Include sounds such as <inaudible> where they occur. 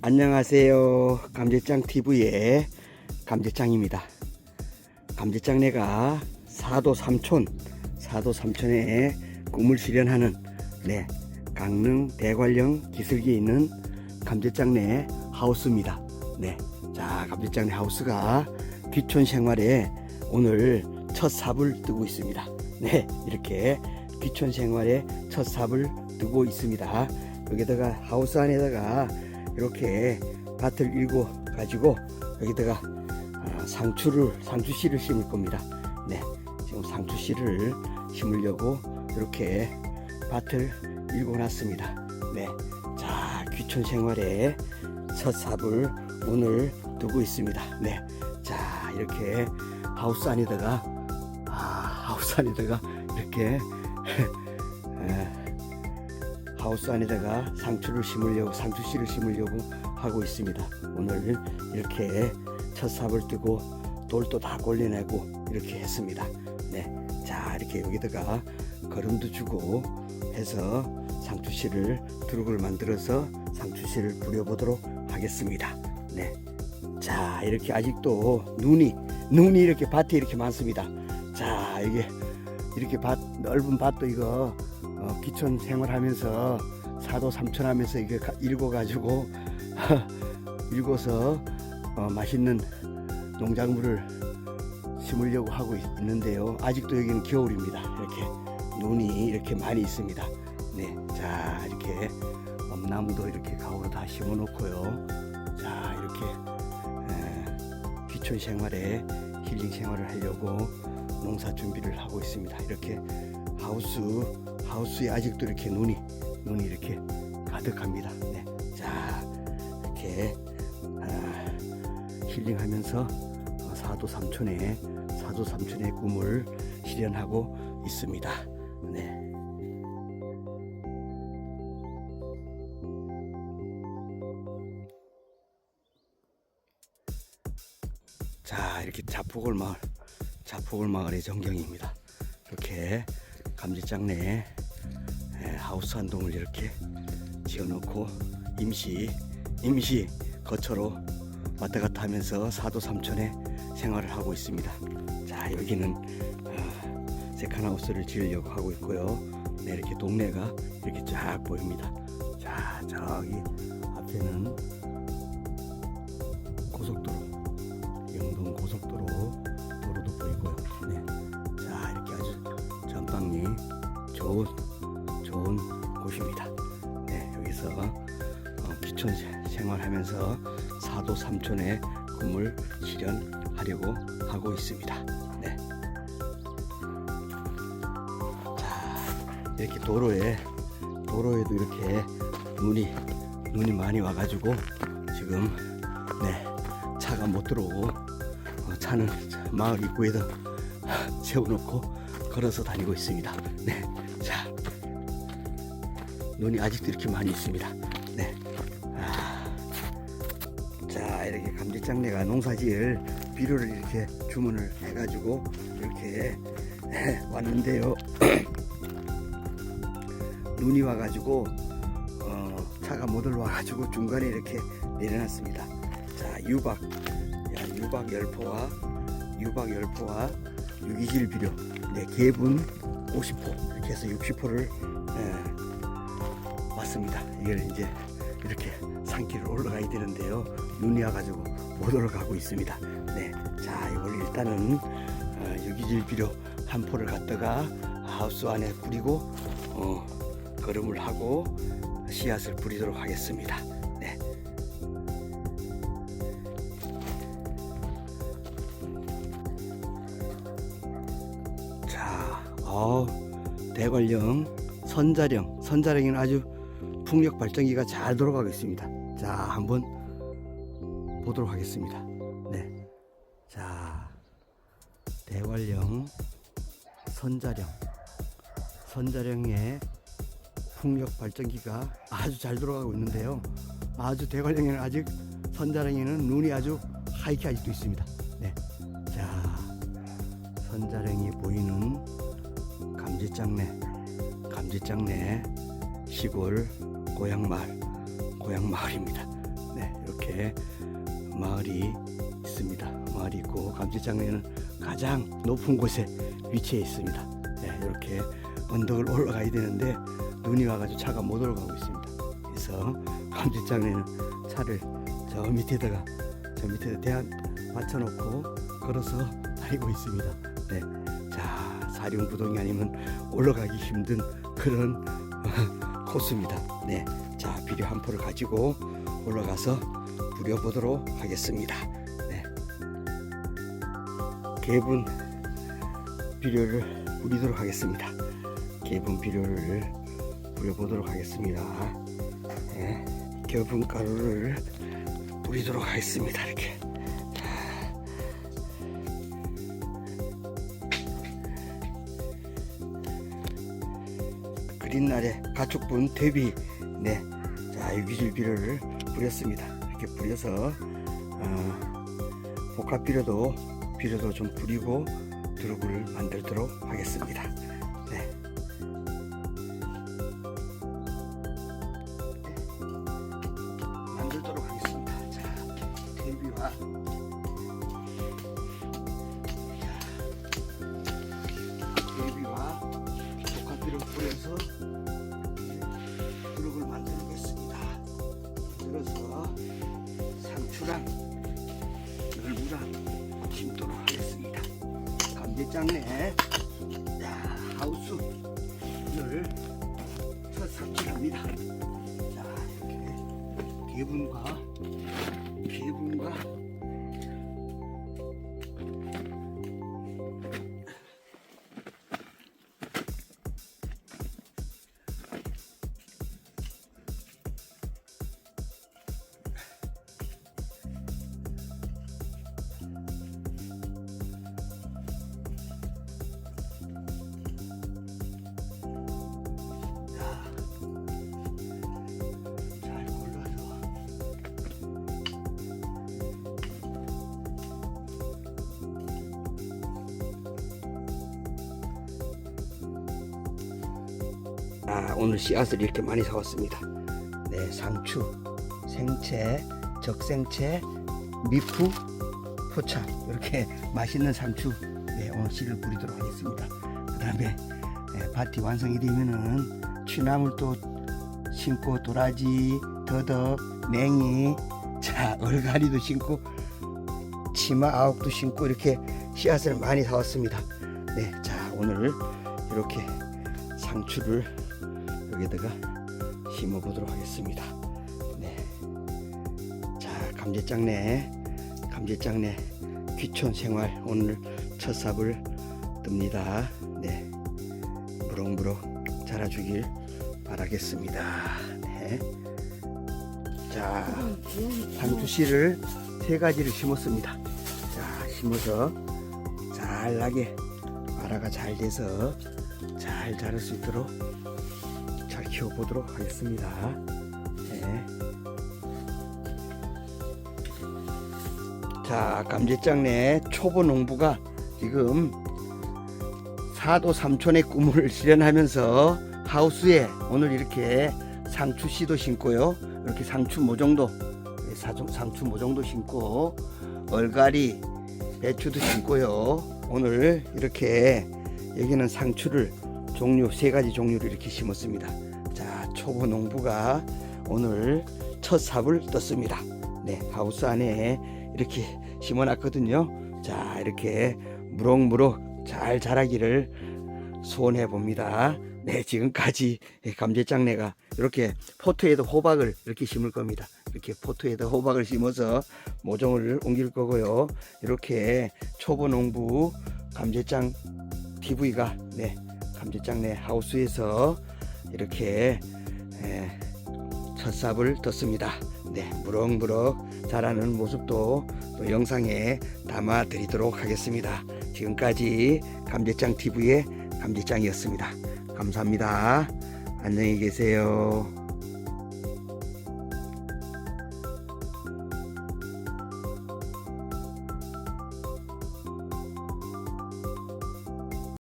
안녕하세요. 감재짱 TV의 감재짱입니다. 감재짱네가 사도 삼촌, 사도 삼촌의 꿈을 실현하는 네 강릉 대관령 기슭에 있는 감재짱네 하우스입니다. 네, 자 감재짱네 하우스가 귀촌 생활에 오늘 첫 삽을 뜨고 있습니다. 네, 이렇게 귀촌 생활에 첫 삽을 뜨고 있습니다. 여기다가 하우스 안에다가 이렇게 밭을 일고 가지고 여기다가 아, 상추를 상추 씨를 심을 겁니다. 네, 지금 상추 씨를 심으려고 이렇게 밭을 일고 놨습니다. 네, 자 귀촌 생활에 첫 삽을 오늘 두고 있습니다. 네, 자 이렇게 하우스 안에다가 아 하우스 안에다가 이렇게 에, 하우스 안에다가 상추를 심으려고 상추 씨를 심으려고 하고 있습니다. 오늘 이렇게 첫 삽을 뜨고 돌도 다 골려내고 이렇게 했습니다. 네, 자 이렇게 여기다가 거름도 주고 해서 상추 씨를 두룩을 만들어서 상추 씨를 뿌려보도록 하겠습니다. 네, 자 이렇게 아직도 눈이 눈이 이렇게 밭에 이렇게 많습니다. 자 이게 이렇게 밭 넓은 밭도 이거 어, 기촌 생활하면서 사도 삼촌하면서 이게 가- 읽어가지고 <laughs> 읽어서 어, 맛있는 농작물을 심으려고 하고 있- 있는데요. 아직도 여기는 겨울입니다. 이렇게 눈이 이렇게 많이 있습니다. 네, 자 이렇게 엄나무도 이렇게 가오로 다 심어놓고요. 자 이렇게 에, 귀촌 생활에 힐링 생활을 하려고 농사 준비를 하고 있습니다. 이렇게 하우스 하우스에 아직도 이렇게 눈이 눈이 이렇게 가득합니다. 네, 자 이렇게 아, 힐링하면서 어, 사도 삼촌의 사도 삼촌의 꿈을 실현하고 있습니다. 네. 자 이렇게 자포골 마을 자포골 마을의 전경입니다. 이렇게 감지장 내에 에, 하우스 한 동을 이렇게 지어놓고 임시 임시 거처로 왔다 갔다 하면서 사도 삼촌의 생활을 하고 있습니다. 자 여기는 어, 세컨하우스를 지으려고 하고 있고요. 네, 이렇게 동네가 이렇게 쫙 보입니다. 자 저기 앞에는 좋은 좋은 곳입니다. 네 여기서 어, 기촌 세- 생활하면서 사도 삼촌의 꿈을 실현하려고 하고 있습니다. 네. 자 이렇게 도로에 도로에도 이렇게 눈이 눈이 많이 와가지고 지금 네 차가 못 들어오고 어, 차는 마을 입구에다 <laughs> 세워놓고 걸어서 다니고 있습니다. 네, 자 눈이 아직도 이렇게 많이 있습니다. 네, 아, 자 이렇게 감지장내가 농사지을 비료를 이렇게 주문을 해가지고 이렇게 왔는데요. <clears throat> 눈이 와가지고 어, 차가 못 올라와가지고 중간에 이렇게 내려놨습니다. 자 유박 야, 유박 열포와 유박 열포와 유기질 비료 네, 개분 50포 이렇게 해서 60포를 왔습니다. 이걸 이제 이렇게 산길을 올라가야 되는데요. 눈이 와가지고 못 올라가고 있습니다. 네, 자 이걸 일단은 어, 유기질 비료 한 포를 갖다가 하우스 안에 뿌리고 어, 거름을 하고 씨앗을 뿌리도록 하겠습니다. 어, 대관령 선자령, 선자령에는 아주 풍력 발전기가 잘 돌아가고 있습니다. 자, 한번 보도록 하겠습니다. 네, 자, 대관령 선자령, 선자령의 풍력 발전기가 아주 잘 돌아가고 있는데요. 아주 대관령에는 아직 선자령에는 눈이 아주 하얗게 아직도 있습니다. 네, 자, 선자령이 보이는 감지장내 감지장내 시골 고향마을 고향마을입니다. 네, 이렇게 마을이 있습니다. 마을이 있고 감지장내는 가장 높은 곳에 위치해 있습니다. 네, 이렇게 언덕을 올라가야 되는데 눈이 와가지고 차가 못 올라가고 있습니다. 그래서 감지장내는 차를 저 밑에다가 저 밑에다 대한 받쳐놓고 걸어서 다니고 있습니다. 네, 자 사륜 구동이 아니면 올라가기 힘든 그런 <laughs> 코스입니다. 네, 자 비료 한 포를 가지고 올라가서 부려보도록 하겠습니다. 네, 개분 비료를 뿌리도록 하겠습니다. 개분 비료를 뿌려보도록 하겠습니다. 네, 개분 가루를 뿌리도록 하겠습니다. 이렇게. 그린 날에 가축분 대비 네, 자 유기질 비료를 뿌렸습니다. 이렇게 뿌려서 어, 복합 비료도 비료도 좀 뿌리고 두루구를 만들도록 하겠습니다. 상추랑 열무랑 심도록 하겠습니다. 감자장내 자, 하우스를 첫 삽질합니다. 자, 이렇게 개분과 아, 오늘 씨앗을 이렇게 많이 사왔습니다. 네, 상추, 생채, 적생채, 미프, 포차 이렇게 <laughs> 맛있는 상추 네, 오늘 씨를 뿌리도록 하겠습니다. 그 다음에 네, 밭이 완성이 되면은 취나물 또 심고 도라지, 더덕, 냉이, 자 <laughs> 얼갈이도 심고 치마 아욱도 심고 이렇게 씨앗을 많이 사왔습니다. 네, 자 오늘 이렇게 상추를 여기다가 심어 보도록 하겠습니다. 네, 자 감자장내, 감자장내 귀촌 생활 오늘 첫 삽을 뜹니다. 네, 무럭무럭 자라주길 바라겠습니다. 네. 자, 상추씨를 세 가지를 심었습니다. 자, 심어서 잘 나게 마라가 잘 돼서 잘 자랄 수 있도록 잘 키워보도록 하겠습니다. 네. 자, 감자장내 초보 농부가 지금 사도 삼촌의 꿈을 <laughs> 실현하면서 하우스에 오늘 이렇게 상추 씨도 심고요. 이렇게 상추 모종도 예, 상추 모종도 심고 얼갈이 배추도 심고요. 오늘 이렇게 여기는 상추를 종류 세 가지 종류를 이렇게 심었습니다. 자 초보 농부가 오늘 첫 삽을 떴습니다. 네 하우스 안에 이렇게 심어 놨거든요. 자 이렇게 무럭무럭 잘 자라기를 소원해 봅니다. 네, 지금까지 감자장내가 이렇게 포트에도 호박을 이렇게 심을 겁니다. 이렇게 포트에도 호박을 심어서 모종을 옮길 거고요. 이렇게 초보 농부 감자장 TV가 네, 감자장내 하우스에서 이렇게 에, 첫 삽을 떴습니다. 네, 무럭무럭 자라는 모습도 또 영상에 담아 드리도록 하겠습니다. 지금까지 감자장 TV의 감자장이었습니다. 감사합니다. 안녕히 계세요.